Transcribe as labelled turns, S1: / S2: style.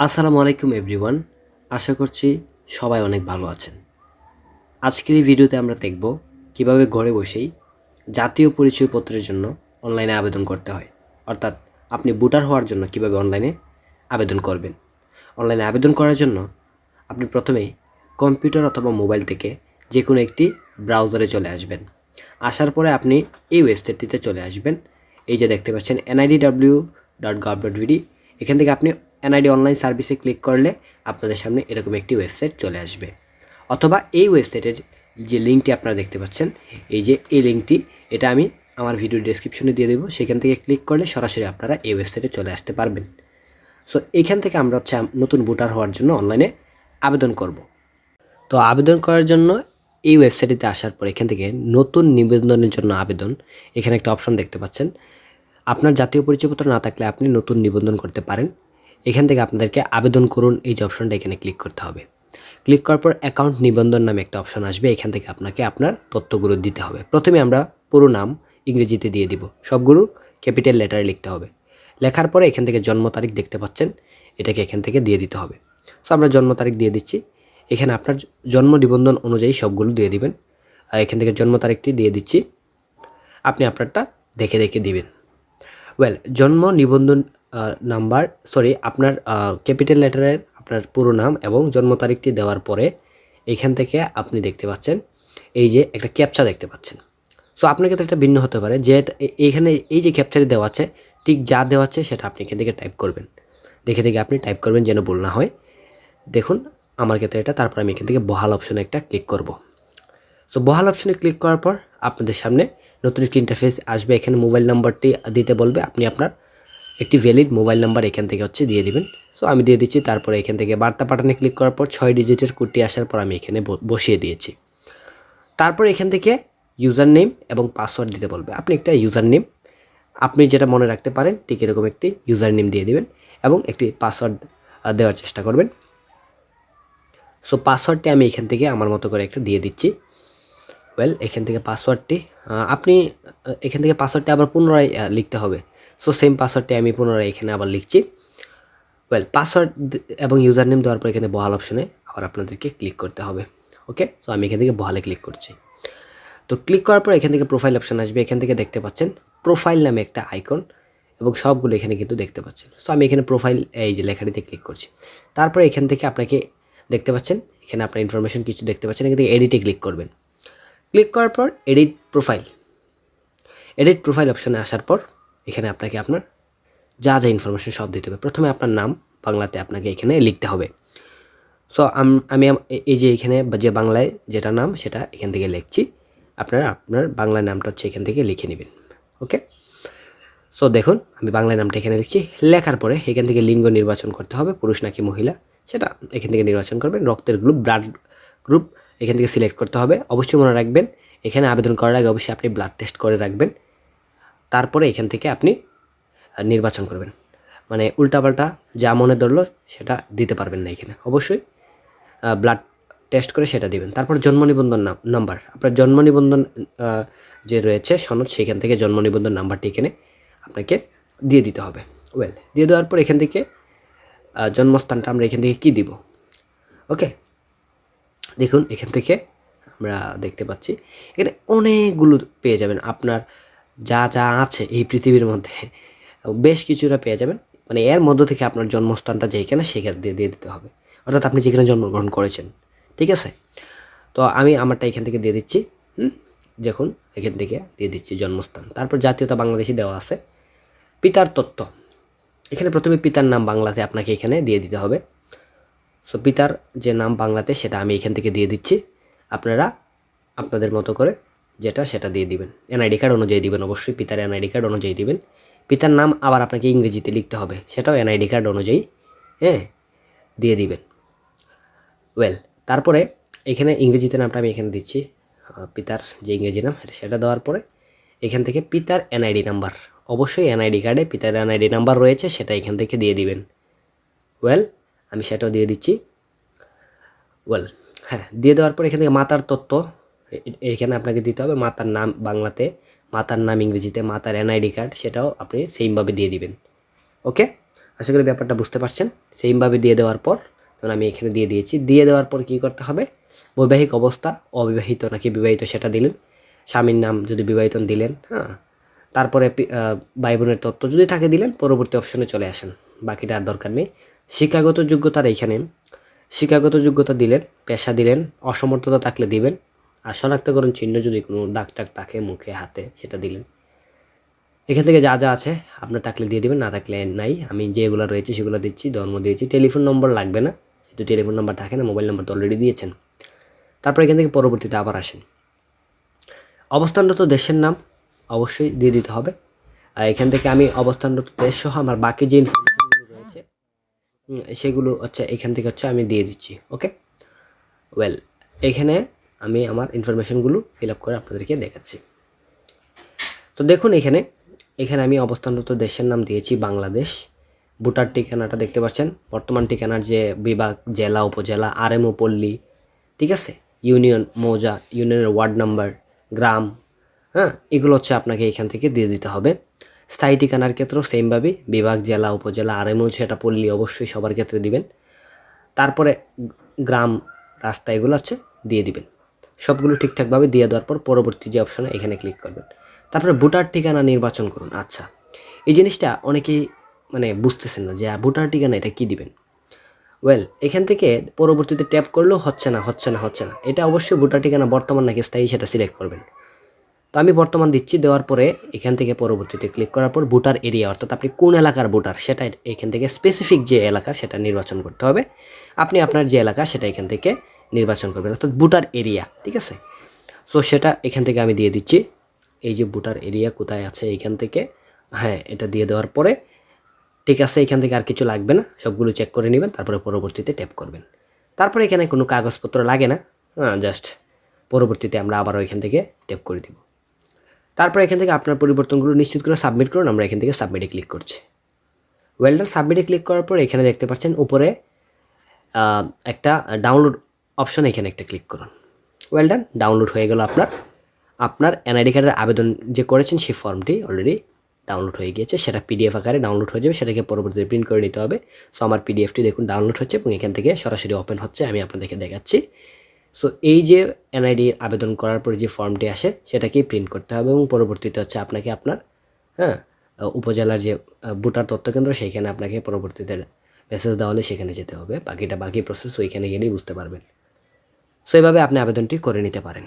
S1: আসসালামু আলাইকুম এভরিওয়ান আশা করছি সবাই অনেক ভালো আছেন। আজকের এই ভিডিওতে আমরা দেখব কীভাবে ঘরে বসেই জাতীয় পরিচয়পত্রের জন্য অনলাইনে আবেদন করতে হয়। অর্থাৎ আপনি ভোটার হওয়ার জন্য কীভাবে অনলাইনে আবেদন করবেন। অনলাইনে আবেদন করার জন্য আপনি প্রথমেই কম্পিউটার অথবা মোবাইল থেকে যে কোনো একটি ব্রাউজারে চলে আসবেন। আসার পরে আপনি এই ওয়েবসাইটটিতে চলে আসবেন। এই যে দেখতে পাচ্ছেন NIDW dot gov dot BD এখান থেকে আপনি এনআইডি অনলাইন সার্ভিসে ক্লিক করলে আপনাদের সামনে এরকম একটি ওয়েবসাইট চলে আসবে। অথবা এই ওয়েবসাইটের যে লিঙ্কটি আপনারা দেখতে পাচ্ছেন, এই যে এই লিঙ্কটি এটা আমি আমার ভিডিও ডেসক্রিপশনে দিয়ে দেবো। সেখান থেকে ক্লিক করলে সরাসরি আপনারা এই ওয়েবসাইটে চলে আসতে পারবেন। সো এখান থেকে আমরা হচ্ছে নতুন ভোটার হওয়ার জন্য অনলাইনে আবেদন করব। তো আবেদন করার জন্য এই ওয়েবসাইটটিতে আসার পর এখান থেকে নতুন নিবন্ধনের জন্য আবেদন, এখানে একটা অপশন দেখতে পাচ্ছেন। আপনার জাতীয় পরিচয়পত্র না থাকলে আপনি নতুন নিবন্ধন করতে পারেন। এখান থেকে আপনাদেরকে আবেদন করুন, এই যে অপশনটা এখানে ক্লিক করতে হবে। ক্লিক করার পর অ্যাকাউন্ট নিবন্ধন নামে একটা অপশন আসবে, এখান থেকে আপনাকে আপনার তথ্যগুলো দিতে হবে। প্রথমে আমরা পুরো নাম ইংরেজিতে দিয়ে দিব, সবগুলো ক্যাপিটাল লেটারে লিখতে হবে। লেখার পরে এখান থেকে জন্ম তারিখ দেখতে পাচ্ছেন, এটাকে এখান থেকে দিয়ে দিতে হবে। সো আমরা জন্ম তারিখ দিয়ে দিচ্ছি। এখানে আপনার জন্ম নিবন্ধন অনুযায়ী সবগুলো দিয়ে দিবেন। আর এখান থেকে জন্ম তারিখটি দিয়ে দিচ্ছি। আপনি আপনারটা দেখে দেখে দিবেন। ওয়েল জন্ম নিবন্ধন নাম্বার সরি আপনার ক্যাপিটাল লেটারের আপনার পুরো নাম এবং জন্ম তারিখটি দেওয়ার পরে এখান থেকে আপনি দেখতে পাচ্ছেন, এই যে একটা ক্যাপচা দেখতে পাচ্ছেন। সো আপনার ক্ষেত্রে একটা ভিন্ন হতে পারে যে এইখানে এই যে ক্যাপচারে দেওয়া আছে, ঠিক যা দেওয়া আছে সেটা আপনি এখান থেকে টাইপ করবেন। দেখে দেখে আপনি টাইপ করবেন যেন ভুল না হয়। দেখুন, আমার ক্ষেত্রে এটা, তারপর আমি এখান থেকে বহাল অপশনে একটা ক্লিক করব। সো বহাল অপশনে ক্লিক করার পর আপনাদের সামনে নতুন একটি ইন্টারফেস আসবে। এখানে মোবাইল নাম্বারটি দিতে বলবে, আপনি আপনার একটি ভ্যালিড মোবাইল নাম্বার এখান থেকে হচ্ছে দিয়ে দিবেন। সো আমি দিয়ে দিচ্ছি, তারপরে এখান থেকে বার্তা পাঠানে ক্লিক করার পর ছয় ডিজিটের কোডটি আসার পর আমি এখানে বসিয়ে দিয়েছি। তারপর এখান থেকে ইউজার নেম এবং পাসওয়ার্ড দিতে বলবে। আপনি একটা ইউজার নেম আপনি যেটা মনে রাখতে পারেন, ঠিক এরকম একটি ইউজার নেম দিয়ে দিবেন এবং একটি পাসওয়ার্ড দেওয়ার চেষ্টা করবেন। সো পাসওয়ার্ডটি আমি এখান থেকে আমার মতো করে একটা দিয়ে দিচ্ছি। ওয়েল এখান থেকে পাসওয়ার্ডটি আপনি এখান থেকে পাসওয়ার্ডটি আবার পুনরায় লিখতে হবে। সো সেম পাসওয়ার্ডটি আমি পুনরায় এখানে আবার লিখছি। ওয়েল পাসওয়ার্ড এবং ইউজার নেম দেওয়ার পর এখানে বহাল অপশনে আবার আপনাদেরকে ক্লিক করতে হবে। ওকে সো আমি এখান থেকে বহালে ক্লিক করছি। তো ক্লিক করার পর এখান থেকে প্রোফাইল অপশন আসবে। এখান থেকে দেখতে পাচ্ছেন প্রোফাইল নামে একটা আইকন এবং সবগুলো এখানে কিন্তু দেখতে পাচ্ছেন। সো আমি এখানে প্রোফাইল এই যে লেখাটিতে ক্লিক করছি। তারপরে এখান থেকে আপনাকে দেখতে পাচ্ছেন, এখানে আপনার ইনফরমেশন কিছু দেখতে পাচ্ছেন, এখান থেকে এডিটে ক্লিক করবেন। ক্লিক করার পর এডিট প্রোফাইল এডিট প্রোফাইল অপশনে আসার পর এখানে আপনাকে আপনার যা যা ইনফরমেশন সব দিতে হবে। প্রথমে আপনার নাম বাংলাতে আপনাকে এখানে লিখতে হবে। সো আমি এই যে এখানে যে বাংলায় যেটা নাম, সেটা এখান থেকে লিখছি। আপনারা, আপনার বাংলা নামটা হচ্ছে এখান থেকে লিখে নেবেন। ওকে সো দেখুন, আমি বাংলা নামটা এখানে লিখছি। লেখার পরে এখান থেকে লিঙ্গ নির্বাচন করতে হবে, পুরুষ নাকি মহিলা। সেটা এখান থেকে নির্বাচন করবেন। রক্তের গ্রুপ ব্লাড গ্রুপ এখান থেকে সিলেক্ট করতে হবে। অবশ্যই মনে রাখবেন, এখানে আবেদন করার আগে অবশ্যই আপনি ব্লাড টেস্ট করে রাখবেন। তারপরে এখান থেকে আপনি নির্বাচন করবেন। মানে উল্টাপাল্টা যা মনে ধরলো সেটা দিতে পারবেন না এখানে। অবশ্যই ব্লাড টেস্ট করে সেটা দিবেন। তারপর জন্ম নিবন্ধন নাম নাম্বার আপনার জন্ম নিবন্ধন যে রয়েছে সনদ, সেখান থেকে জন্ম নিবন্ধন নাম্বারটি এখানে আপনাকে দিয়ে দিতে হবে। ওয়েল দিয়ে দেওয়ার পর এখান থেকে জন্মস্থানটা আমরা এখান থেকে কী দিব? ওকে দেখুন, এখান থেকে আমরা দেখতে পাচ্ছি, এখানে অনেকগুলো পেয়ে যাবেন। আপনার যা যা আছে এই পৃথিবীর মধ্যে, বেশ কিছুটা পেয়ে যাবেন। মানে এর মধ্য থেকে আপনার জন্মস্থানটা যেখানে সেখানে দিয়ে দিয়ে দিতে হবে। অর্থাৎ আপনি যেখানে জন্মগ্রহণ করেছেন, ঠিক আছে? তো আমি আমারটা এখান থেকে দিয়ে দিচ্ছি, হুম? দেখুন, এখান থেকে দিয়ে দিচ্ছি জন্মস্থান। তারপর জাতীয়তা বাংলাদেশি দেওয়া আছে, পিতার তত্ত্ব। এখানে প্রথমে পিতার নাম বাংলাতে আপনাকে এখানে দিয়ে দিতে হবে। সো পিতার যে নাম বাংলাতে সেটা আমি এখান থেকে দিয়ে দিচ্ছি। আপনারা আপনাদের মতো করে যেটা সেটা দিয়ে দিবেন। এনআইডি কার্ড অনুযায়ী দিবেন অবশ্যই, পিতার এনআইডি কার্ড অনুযায়ী দিবেন। পিতার নাম আবার আপনাকে ইংরেজিতে লিখতে হবে, সেটাও এনআইডি কার্ড অনুযায়ী হ্যাঁ দিয়ে দিবেন। ওয়েল তারপরে এখানে ইংরেজিতে নামটা আমি এখানে দিচ্ছি। পিতার যে ইংরেজি নাম, সেটা দেওয়ার পরে এখান থেকে পিতার এনআইডি নাম্বার অবশ্যই এনআইডি কার্ডে পিতার এনআইডি নাম্বার রয়েছে, সেটা এখান থেকে দিয়ে দিবেন। ওয়েল আমি সেটাও দিয়ে দিচ্ছি। ওয়েল হ্যাঁ দিয়ে দেওয়ার পর এখান থেকে মাতার এ- এখানে আপনাকে দিতে হবে মাতার নাম বাংলাতে, মাতার নাম ইংরেজিতে, মাতার এনআইডি কার্ড, সেটাও আপনি সেইমভাবে দিয়ে দিবেন। ওকে? আশা করি ব্যাপারটা বুঝতে পারছেন। সেইমভাবে দিয়ে দেওয়ার পর, ধরুন আমি এখানে দিয়ে দিয়েছি। দিয়ে দেওয়ার পর কী করতে হবে? বৈবাহিক অবস্থা অবিবাহিত নাকি বিবাহিত সেটা দিলেন। স্বামীর নাম যদি বিবাহিত দিলেন হ্যাঁ? তারপরে ভাই বোনের তথ্য যদি থাকে দিলেন, পরবর্তী অপশনে চলে আসেন। বাকিটা আর দরকার নেই। শিক্ষাগত যোগ্যতার এইখানে শিক্ষাগত যোগ্যতা দিলেন, পেশা দিলেন, অসমর্থতা থাকলে দিবেন। আর শনাক্তকরণ চিহ্ন যদি কোনো দাগ টাগ থাকে মুখে, হাতে সেটা দিলেন, এখান থেকে যা যা আছে আপনার থাকলে দিয়ে দেবেন, না থাকলে নাই। আমি যেগুলো রয়েছে সেগুলো দিচ্ছি, ধর্ম দিয়েছি। টেলিফোন নম্বর লাগবে না, যেহেতু টেলিফোন নাম্বার থাকে না, মোবাইল নাম্বার তো অলরেডি দিয়েছেন। তারপর এখান থেকে পরবর্তীতে আবার আসেন। অবস্থানরত দেশের নাম অবশ্যই দিয়ে দিতে হবে। আর এখান থেকে আমি অবস্থানরত দেশ সহ আমার বাকি যে ইনফরমেশনগুলো রয়েছে সেগুলো হচ্ছে, এখান থেকে হচ্ছে আমি দিয়ে দিচ্ছি ওকে ওয়েল এখানে আমি আমার ইনফরমেশনগুলো ফিল আপ করে আপনাদেরকে দেখাচ্ছি। তো দেখুন এখানে এখানে আমি অবস্থানরত দেশের নাম দিয়েছি বাংলাদেশ। ভোটার ঠিকানাটা দেখতে পাচ্ছেন। বর্তমান ঠিকানার যে বিভাগ, জেলা, উপজেলা আরএমও পল্লী, ঠিক আছে? ইউনিয়ন মৌজা ইউনিয়নের ওয়ার্ড নাম্বার গ্রাম হ্যাঁ? এগুলো হচ্ছে আপনাকে এখান থেকে দিয়ে দিতে হবে। স্থায়ী ঠিকানার ক্ষেত্রেও সেমভাবে বিভাগ, জেলা, উপজেলা আরএমও সেটা পল্লী অবশ্যই সবার ক্ষেত্রে দিবেন। তারপরে গ্রাম, রাস্তা এগুলো হচ্ছে দিয়ে দিবেন। সবগুলো ঠিকঠাকভাবে দিয়ে দেওয়ার পর পরবর্তী যে অপশনে এখানে ক্লিক করবেন। তারপরে ভোটার ঠিকানা নির্বাচন করুন। আচ্ছা এই জিনিসটা অনেকেই মানে বুঝতেছেন না যে ভোটার ঠিকানা এটা কী দিবেন? ওয়েল এখান থেকে পরবর্তীতে ট্যাপ করলেও হচ্ছে না হচ্ছে না হচ্ছে না। এটা অবশ্যই ভোটার ঠিকানা বর্তমান নাকি স্থায়ী সেটা সিলেক্ট করবেন। তো আমি বর্তমান দিচ্ছি, দেওয়ার পরে এখান থেকে পরবর্তীতে ক্লিক করার পর ভোটার এরিয়া অর্থাৎ আপনি কোন এলাকার ভোটার, সেটা এখান থেকে স্পেসিফিক যে এলাকা, সেটা নির্বাচন করতে হবে। আপনি আপনার যে এলাকা, সেটা এখান থেকে নির্বাচন করবেন অর্থাৎ ভোটার এরিয়া, ঠিক আছে? সো সেটা এখান থেকে আমি দিয়ে দিচ্ছি। এই যে ভোটার এরিয়া কোথায় আছে এখান থেকে হ্যাঁ এটা দিয়ে দেওয়ার পরে, ঠিক আছে, এখান থেকে আর কিছু লাগবে না, সবগুলো চেক করে নেবেন, তারপরে পরবর্তীতে ট্যাপ করবেন। তারপরে এখানে কোনো কাগজপত্র লাগে না হ্যাঁ জাস্ট পরবর্তীতে আমরা আবারও এখান থেকে ট্যাপ করে দিব। তারপর এখান থেকে আপনার পরিবর্তনগুলো নিশ্চিত করে সাবমিট করুন, আমরা এখান থেকে সাবমিটে ক্লিক করছি। ওয়েলডান সাবমিটে ক্লিক করার পর এখানে দেখতে পাচ্ছেন উপরে একটা ডাউনলোড অপশন এখানে একটা ক্লিক করুন। ওয়েলডান ডাউনলোড হয়ে গেল আপনার। আপনার এনআইডি কার্ডের আবেদন যে করেছেন সেই ফর্মটি অলরেডি ডাউনলোড হয়ে গিয়েছে। সেটা পিডিএফ আকারে ডাউনলোড হয়ে যাবে, সেটাকে পরবর্তীতে প্রিন্ট করে নিতে হবে। সো আমার পিডিএফটি দেখুন ডাউনলোড হচ্ছে এবং এখান থেকে সরাসরি ওপেন হচ্ছে, আমি আপনাদেরকে দেখাচ্ছি। সো এই যে এনআইডি আবেদন করার পরে যে ফর্মটি আসে, সেটাকেই প্রিন্ট করতে হবে এবং পরবর্তীতে হচ্ছে আপনাকে আপনার হ্যাঁ উপজেলার যে ভোটার তথ্যকেন্দ্র, সেইখানে আপনাকে পরবর্তীতে মেসেজ দেওয়া হলে সেখানে যেতে হবে। বাকিটা বাকি প্রসেস ওইখানে গেলেই বুঝতে পারবেন। সো এভাবে আপনি আবেদনটি করে নিতে পারেন।